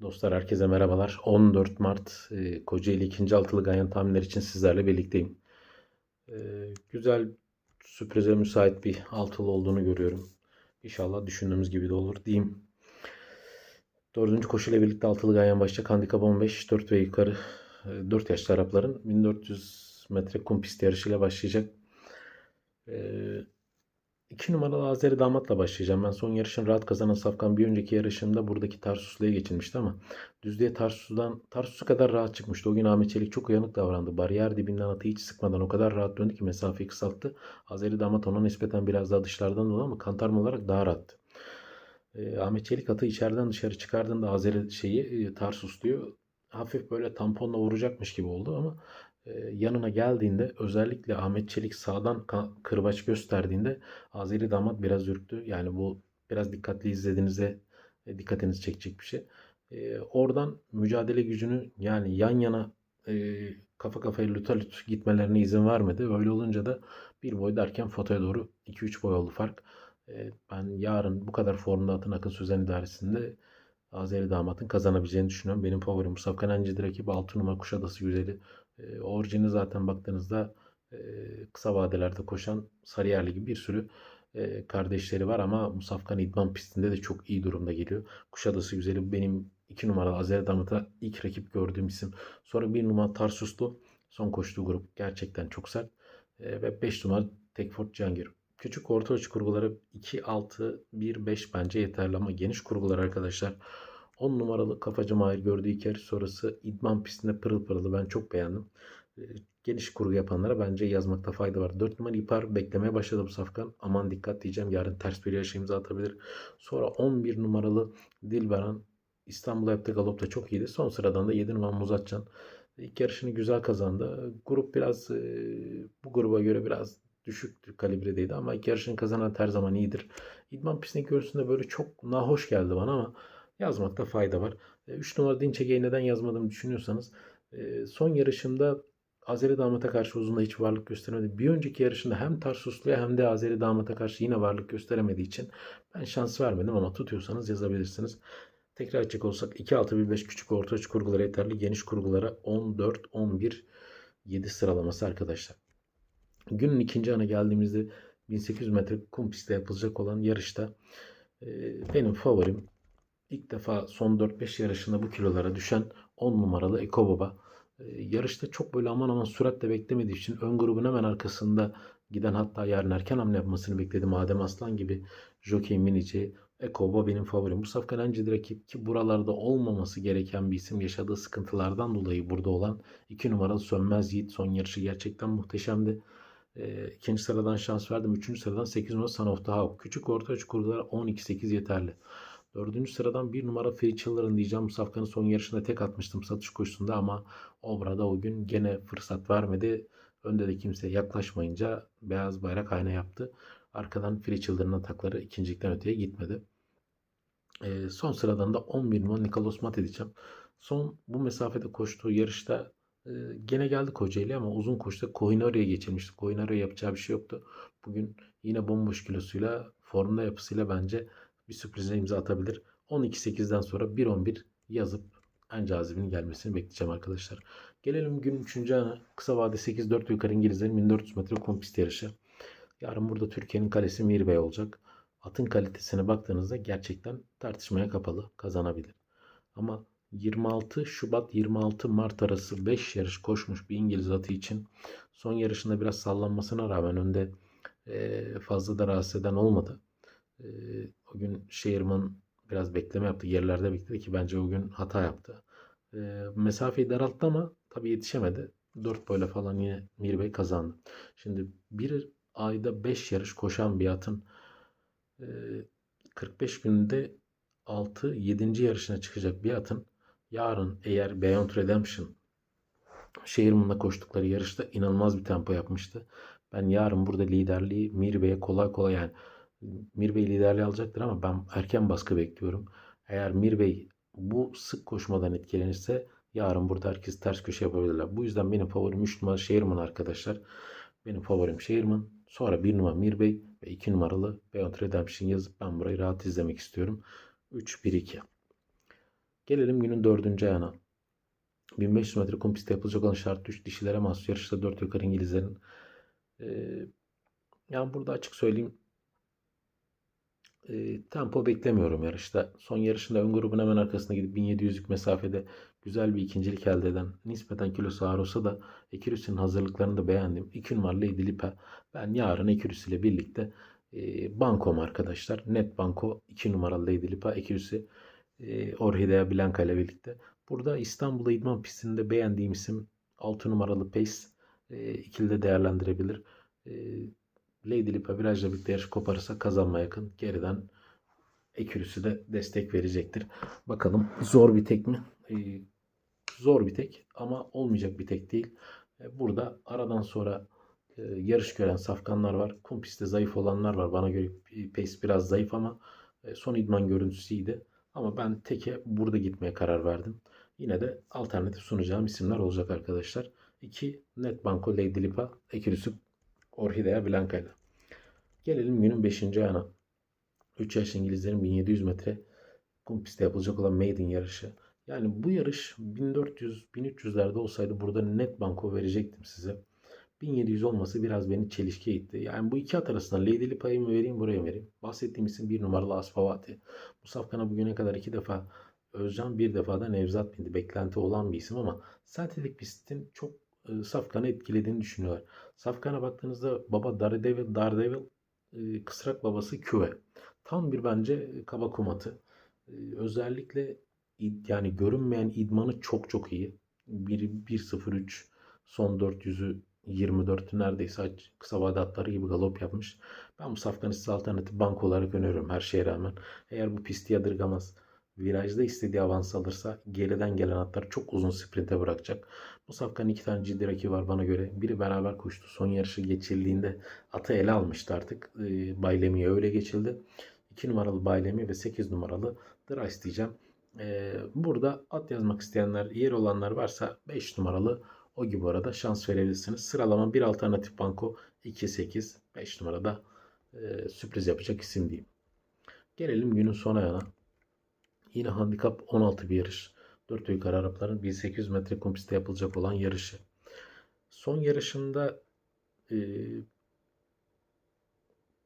Dostlar herkese merhabalar. 14 Mart e, Kocaeli 2. altılı ganyan tahminleri için sizlerle birlikteyim. E, güzel sürprize müsait bir altılı olduğunu görüyorum. İnşallah düşündüğümüz gibi de olur diyeyim. Dördüncü koşuyla birlikte altılı ganyan başlayacak. Handikap 15, 4 ve yukarı e, 4 yaşlı Arapların 1400 metre kum pist yarışıyla başlayacak. E, 2 numaralı Azeri Damat'la başlayacağım. Ben son yarışın rahat kazanan Safkan bir önceki yarışında buradaki Tarsuslu'ya geçilmişti ama düzlüğe Tarsus'dan Tarsus'u kadar rahat çıkmıştı. O gün Ahmet Çelik çok uyanık davrandı. Bariyer dibinden atı hiç sıkmadan o kadar rahat döndü ki mesafeyi kısalttı. Azeri Damat ona nispeten biraz daha dışlardan dolu ama kantarma olarak daha rahattı. Ee, Ahmet Çelik atı içeriden dışarı çıkardığında Azeri şeyi e, Tarsus diyor. Hafif böyle tamponla vuracakmış gibi oldu ama e, yanına geldiğinde özellikle Ahmet Çelik sağdan kırbaç gösterdiğinde Azeri damat biraz ürktü. Yani bu biraz dikkatli izlediğinizde e, dikkatinizi çekecek bir şey. E, oradan mücadele gücünü yani yan yana e, kafa kafaya lüta lüt gitmelerine izin vermedi. Öyle olunca da bir boy derken fotoya doğru 2-3 boy oldu fark. E, ben yarın bu kadar formda atın akın sözen idaresinde Azeri damatın kazanabileceğini düşünüyorum. Benim favorim Mustafa Kanancı'dır rakibi 6 numara Kuşadası güzeli. E, orijini zaten baktığınızda kısa vadelerde koşan Sarıyerli gibi bir sürü kardeşleri var ama Musafkan İdman pistinde de çok iyi durumda geliyor. Kuşadası güzeli benim 2 numaralı Azeri Damat'a ilk rakip gördüğüm isim. Sonra 1 numara Tarsuslu son koştuğu grup gerçekten çok sert. Ve 5 numara Tekford Cihangir. Küçük orta uç kurguları 2, 6, 1, 5 bence yeterli ama geniş kurgular arkadaşlar 10 numaralı kafacı Mahir gördüğü iki yarış sonrası idman pistinde pırıl pırıldı. Ben çok beğendim. E, Geniş kurgu yapanlara bence yazmakta fayda var. 4 numara ipar beklemeye başladı bu safkan. Aman dikkat diyeceğim. Yarın ters bir yarışa imza atabilir. Sonra 11 numaralı Dilberan İstanbul'a yaptığı galopta çok iyiydi. Son sıradan da 7 numaralı Muzatcan. İlk yarışını güzel kazandı. Grup biraz e, bu gruba göre biraz düşük kalibredeydi ama ilk yarışını kazanan her zaman iyidir. İdman pistindeki görüntüsünde böyle çok nahoş geldi bana ama yazmakta fayda var. 3 numara Dinçege'yi neden yazmadığımı düşünüyorsanız e, son yarışımda Azeri damata karşı uzunda hiç varlık gösteremedi. Bir önceki yarışında hem Tarsuslu'ya hem de Azeri damata karşı yine varlık gösteremediği için ben şans vermedim ama tutuyorsanız yazabilirsiniz. Tekrar açacak olsak 2 6 1 5 küçük orta uç kurgulara yeterli. Geniş kurgulara 14 11 7 sıralaması arkadaşlar. Günün ikinci ana geldiğimizde 1800 metre kum pistte yapılacak olan yarışta e, benim favorim ilk defa son 4-5 yarışında bu kilolara düşen 10 numaralı Eko Baba. E, yarışta çok böyle aman aman süratle beklemediği için ön grubun hemen arkasında giden hatta yarın erken hamle yapmasını bekledim. Adem Aslan gibi Jockey Minici Eko Baba benim favorim. Bu safkan önce rakip ki buralarda olmaması gereken bir isim yaşadığı sıkıntılardan dolayı burada olan 2 numaralı Sönmez Yiğit son yarışı gerçekten muhteşemdi. E, ikinci sıradan şans verdim. Üçüncü sıradan 8 numara Son of the Hawk. Küçük orta üç kurgular 12-8 yeterli. Dördüncü sıradan bir numara Free Chiller'ın diyeceğim. Safkanın son yarışında tek atmıştım satış koşusunda ama Obra'da o gün gene fırsat vermedi. Önde de kimse yaklaşmayınca beyaz bayrak ayna yaptı. Arkadan Free Chiller'ın atakları ikincilikten öteye gitmedi. E, son sıradan da 11 numara Nikolos Mat edeceğim. Son bu mesafede koştuğu yarışta e, gene geldi Kocaeli ama uzun koşuda Kohinori'ye geçirmişti. Kohinori'ye yapacağı bir şey yoktu. Bugün yine bomboş kilosuyla formda yapısıyla bence bir sürprize imza atabilir. 12-8'den sonra 1-11 yazıp en cazibinin gelmesini bekleyeceğim arkadaşlar. Gelelim gün 3. ana. Kısa vade 8-4 yukarı İngilizlerin 1400 metre kum pist yarışı. Yarın burada Türkiye'nin kalesi Mirbey olacak. Atın kalitesine baktığınızda gerçekten tartışmaya kapalı kazanabilir. Ama 26 Şubat 26 Mart arası 5 yarış koşmuş bir İngiliz atı için son yarışında biraz sallanmasına rağmen önde fazla da rahatsız eden olmadı. O gün Şehirman biraz bekleme yaptı. Yerlerde bekledi ki bence o gün hata yaptı. Mesafeyi daralttı ama tabii yetişemedi. 4 boyla falan yine Mirbey kazandı. Şimdi bir ayda 5 yarış koşan bir atın 45 günde 6 7. yarışına çıkacak bir atın yarın eğer Beyond Redemption Şehirman'da koştukları yarışta inanılmaz bir tempo yapmıştı. Ben yarın burada liderliği Mirbey'e kolay kolay yani Mirbey liderliği alacaktır ama ben erken baskı bekliyorum. Eğer Mirbey bu sık koşmadan etkilenirse yarın burada herkes ters köşe yapabilirler. Bu yüzden benim favorim 3 numara Şehirman arkadaşlar. Benim favorim Şehirman. Sonra 1 numara Mirbey ve 2 numaralı Beyond Redemption yazıp ben burayı rahat izlemek istiyorum. 3-1-2. Gelelim günün dördüncü ayağına. 1500 metre kum pistte yapılacak olan şart düş dişilere mahsus yarışta 4 yukarı İngilizlerin. Ee, yani burada açık söyleyeyim e, tempo beklemiyorum yarışta. Son yarışında ön grubun hemen arkasına gidip 1700'lük mesafede güzel bir ikincilik elde eden nispeten kilosu ağır olsa da Ekürüs'ün hazırlıklarını da beğendim. 2 numaralı Lady Lipa. Ben yarın Ekürüs ile birlikte e, bankom arkadaşlar. Net banko 2 numaralı Lady Lipa Ekürüs'ü e, Orhidea Blanca ile birlikte. Burada İstanbul'da idman pistinde beğendiğim isim 6 numaralı Pace. E, ikili de değerlendirebilir. E, Lady Lipa virajla birlikte yarış koparırsa kazanma yakın. Geriden Ekürüsü de destek verecektir. Bakalım zor bir tek mi? Ee, zor bir tek ama olmayacak bir tek değil. Ee, burada aradan sonra e, yarış gören safkanlar var. Kum pistte zayıf olanlar var. Bana göre pace biraz zayıf ama e, son idman görüntüsü iyiydi. Ama ben teke burada gitmeye karar verdim. Yine de alternatif sunacağım isimler olacak arkadaşlar. 2 Net Banko Lady Lipa Ekürüsü Orhidea Blanca ile. Gelelim günün 5. ayağına. 3 yaş İngilizlerin 1700 metre kum pistte yapılacak olan maiden yarışı. Yani bu yarış 1400-1300'lerde olsaydı burada net banko verecektim size. 1700 olması biraz beni çelişkiye itti. Yani bu iki at arasında Lady'li payımı vereyim buraya vereyim. Bahsettiğim isim bir numaralı Asfavati. Bu safkana bugüne kadar iki defa Özcan bir defa da Nevzat bindi. Beklenti olan bir isim ama sentetik pistin çok e, Safkan'ı etkilediğini düşünüyorlar. Safkan'a baktığınızda baba Daredevil, Daredevil e, kısrak babası Küve. Tam bir bence kaba kumatı. E, özellikle yani görünmeyen idmanı çok çok iyi. 1-0-3 son 400'ü 24 neredeyse kısa vade atları gibi galop yapmış. Ben bu Safkan'ı size alternatif bank olarak öneriyorum her şeye rağmen. Eğer bu pisti yadırgamaz virajda istediği avans alırsa geriden gelen atlar çok uzun sprinte bırakacak. Bu safkanın iki tane ciddi rakibi var bana göre. Biri beraber koştu. Son yarışı geçildiğinde atı ele almıştı artık. E, Baylemi'ye öyle geçildi. 2 numaralı Baylemi ve 8 numaralı Drice diyeceğim. E, burada at yazmak isteyenler, yer olanlar varsa 5 numaralı o gibi arada şans verebilirsiniz. Sıralama bir alternatif banko 2-8 5 numarada e, sürpriz yapacak isim diyeyim. Gelelim günün son ayağına. Yine handikap 16 bir yarış. 4 yukarı Arapların 1800 metre kum pistte yapılacak olan yarışı. Son yarışında e,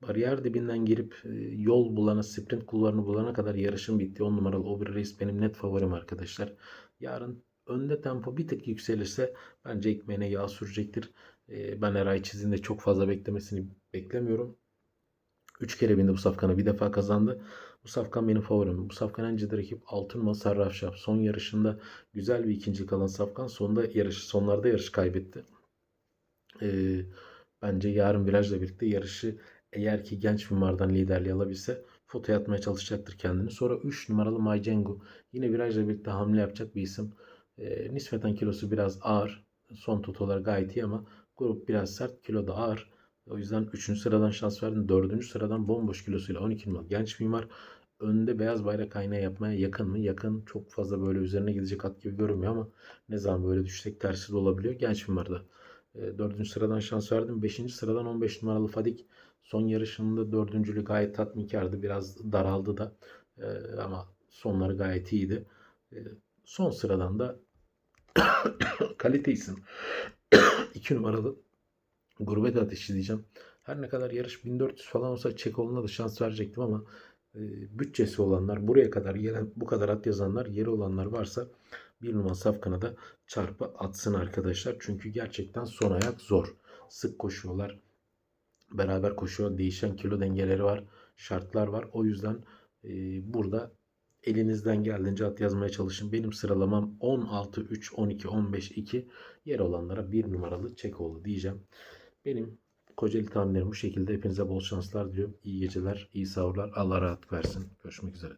bariyer dibinden girip e, yol bulana, sprint kulvarını bulana kadar yarışın bitti. 10 numaralı Obre Reis benim net favorim arkadaşlar. Yarın önde tempo bir tık yükselirse bence ekmeğine yağ sürecektir. E, ben Eray Çiz'in de çok fazla beklemesini beklemiyorum. 3 kere bindi bu safkanı bir defa kazandı. Bu safkan benim favorim. Bu safkan ciddi rakip Altın Altınma Sarrafşap. Son yarışında güzel bir ikinci kalan safkan sonunda yarış, sonlarda yarış kaybetti. Ee, bence yarın virajla birlikte yarışı eğer ki genç mimardan liderliği alabilse fotoya atmaya çalışacaktır kendini. Sonra 3 numaralı Maycengu. Yine virajla birlikte hamle yapacak bir isim. E, nispeten kilosu biraz ağır. Son tutolar gayet iyi ama grup biraz sert. Kilo da ağır. O yüzden 3. sıradan şans verdim. 4. sıradan bomboş kilosuyla 12 numaralı genç mimar. Önde beyaz bayrak ayna yapmaya yakın mı? Yakın. Çok fazla böyle üzerine gidecek at gibi görünmüyor ama ne zaman böyle düşsek tersi de olabiliyor. Genç mimarda. E, 4. sıradan şans verdim. 5. sıradan 15 numaralı Fadik. Son yarışında dördüncülü gayet tatminkardı. Biraz daraldı da. E, ama sonları gayet iyiydi. E, son sıradan da kalite isim. 2 numaralı gurbet ateşi diyeceğim. Her ne kadar yarış 1400 falan olsa Çekoğlu'na da şans verecektim ama e, bütçesi olanlar, buraya kadar gelen bu kadar at yazanlar, yeri olanlar varsa bir numara safkana da çarpı atsın arkadaşlar. Çünkü gerçekten son ayak zor. Sık koşuyorlar. Beraber koşuyor. Değişen kilo dengeleri var. Şartlar var. O yüzden e, burada elinizden geldiğince at yazmaya çalışın. Benim sıralamam 16, 3, 12, 15, 2. Yer olanlara bir numaralı Çekoğlu diyeceğim. Benim Kocaeli tahminlerim bu şekilde. Hepinize bol şanslar diliyorum. İyi geceler, iyi sahurlar. Allah rahat versin. Görüşmek üzere.